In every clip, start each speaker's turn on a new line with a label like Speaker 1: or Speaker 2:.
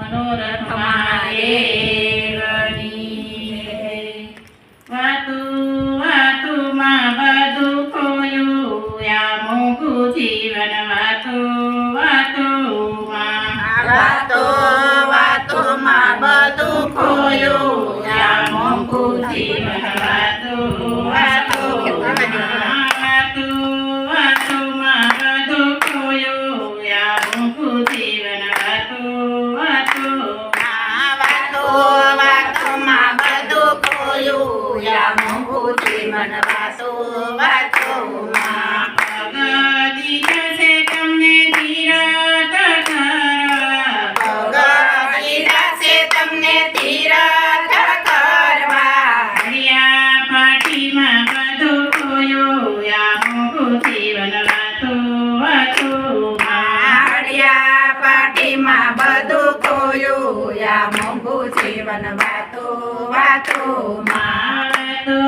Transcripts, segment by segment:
Speaker 1: મનોરથ મારે. વાતુ વાતુમાં બધું ખોયું આ મોંઘું જીવન વાતો વાતોમાં
Speaker 2: વાતો વાતોમાં બધું ખોયું
Speaker 1: હરિયા પાટીમાં બધું ખોયું આ મોંઘું જીવન વાતો વાતોમાં
Speaker 2: હાડિયા પાટીમાં બધું ખોયું યા મોંઘું જીવન વાતો વાતોમાં
Speaker 1: વાતો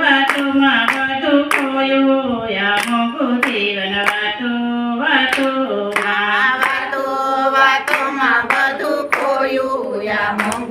Speaker 1: વાતોમાં બધું ખોયું આ મોંઘું જીવન વાતો વાતોમાં
Speaker 2: વાતો વાતોમાં બધું ખોયું યા મોંઘું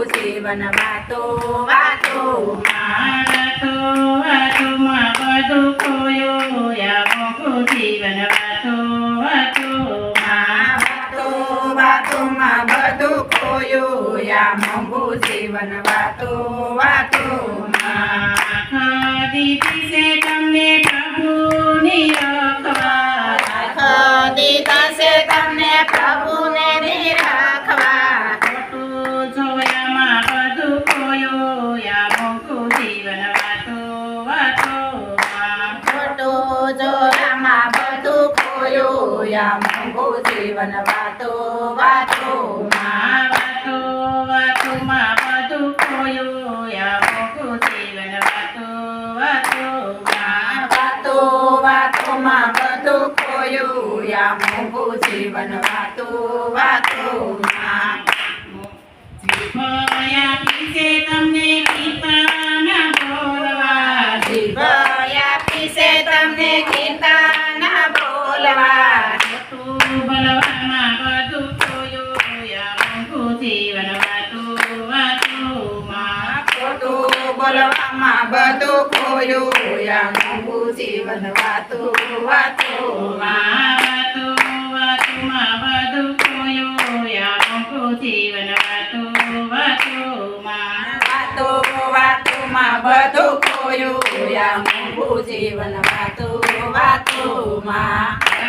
Speaker 2: વાતો
Speaker 1: જીવન વાતો
Speaker 2: વાતો
Speaker 1: વાતો વાતોમાં વાતો વાતોમાં
Speaker 2: વાતો વાતોમાં બધું ખોયું યા મોંઘું જીવન વાતો
Speaker 1: આંખ છે તમને ખોયું
Speaker 2: યા મોંઘું જીવન વાતો વાતોમાં
Speaker 1: વાતો વાતોમાં બધું ખોયું આ મોંઘું જીવન વાતો વાતોમાં
Speaker 2: વાતો વાતોમાં બધું ખોયું યા મોંઘું જીવન વાતો વાતોમાં
Speaker 1: જીભયા પીસે તમને ગીતાના બોલવા
Speaker 2: જીવયા પીસે તમને કીર્તન બોલવા
Speaker 1: ખોટું બોલવામાં બધું ખોયું આ મોંઘું જીવન વાતું વાતોમાં
Speaker 2: ખોટું બોલવામાં બધું ખોયું મોંઘું જીવન વાતું
Speaker 1: વાતો વાતોમાં બધું ખોયું આ મોંઘું જીવન વાતો
Speaker 2: વાતો વાતોમાં બધું ખોયું યા મોંઘું જીવન વાતો વાતોમાં